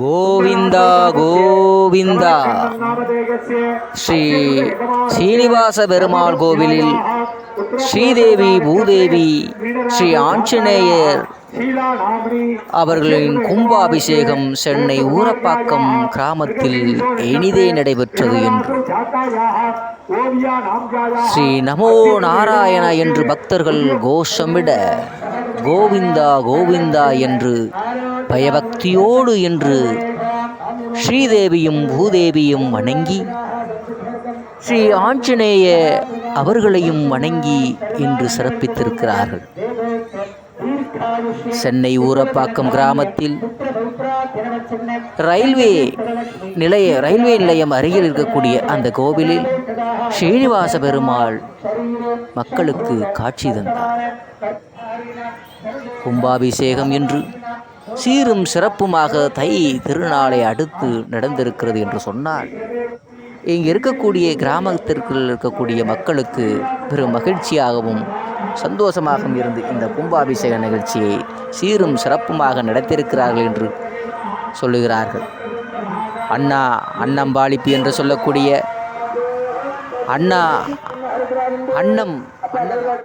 கோவிந்தா கோவிந்தா. ஸ்ரீ சீனிவாச பெருமாள் கோவிலில் ஸ்ரீதேவி பூதேவி ஸ்ரீ ஆஞ்சநேயர் அவர்களின் கும்பாபிஷேகம் சென்னை ஊரப்பாக்கம் கிராமத்தில் இனிதே நடைபெற்றது என்று. ஸ்ரீ நமோ நாராயண என்று பக்தர்கள் கோஷமிட கோவிந்தா கோவிந்தா என்று பயபக்தியோடு என்று ஸ்ரீதேவியும் பூதேவியும் வணங்கி ஸ்ரீ ஆஞ்சநேய அவர்களையும் வணங்கி இன்று சிறப்பித்திருக்கிறார்கள். சென்னை ஊரப்பாக்கம் கிராமத்தில் ரயில்வே நிலைய ரயில்வே நிலையம் அருகில் இருக்கக்கூடிய அந்த கோவிலில் ஸ்ரீனிவாச பெருமாள் மக்களுக்கு காட்சி தந்தார். கும்பாபிஷேகம் என்று சீரும் சிறப்புமாக தை திருநாளை அடுத்து நடந்திருக்கிறது என்று சொன்னால் இங்கு இருக்கக்கூடிய கிராமத்திற்குள் இருக்கக்கூடிய மக்களுக்கு பெரும் மகிழ்ச்சியாகவும் சந்தோஷமாகவும் இருந்து இந்த கும்பாபிஷேக நிகழ்ச்சியை சீரும் சிறப்புமாக நடத்தியிருக்கிறார்கள் என்று சொல்லுகிறார்கள். அண்ணா அன்னம்பாளிப்பு என்று சொல்லக்கூடிய அண்ணா அன்னம் அன்னம்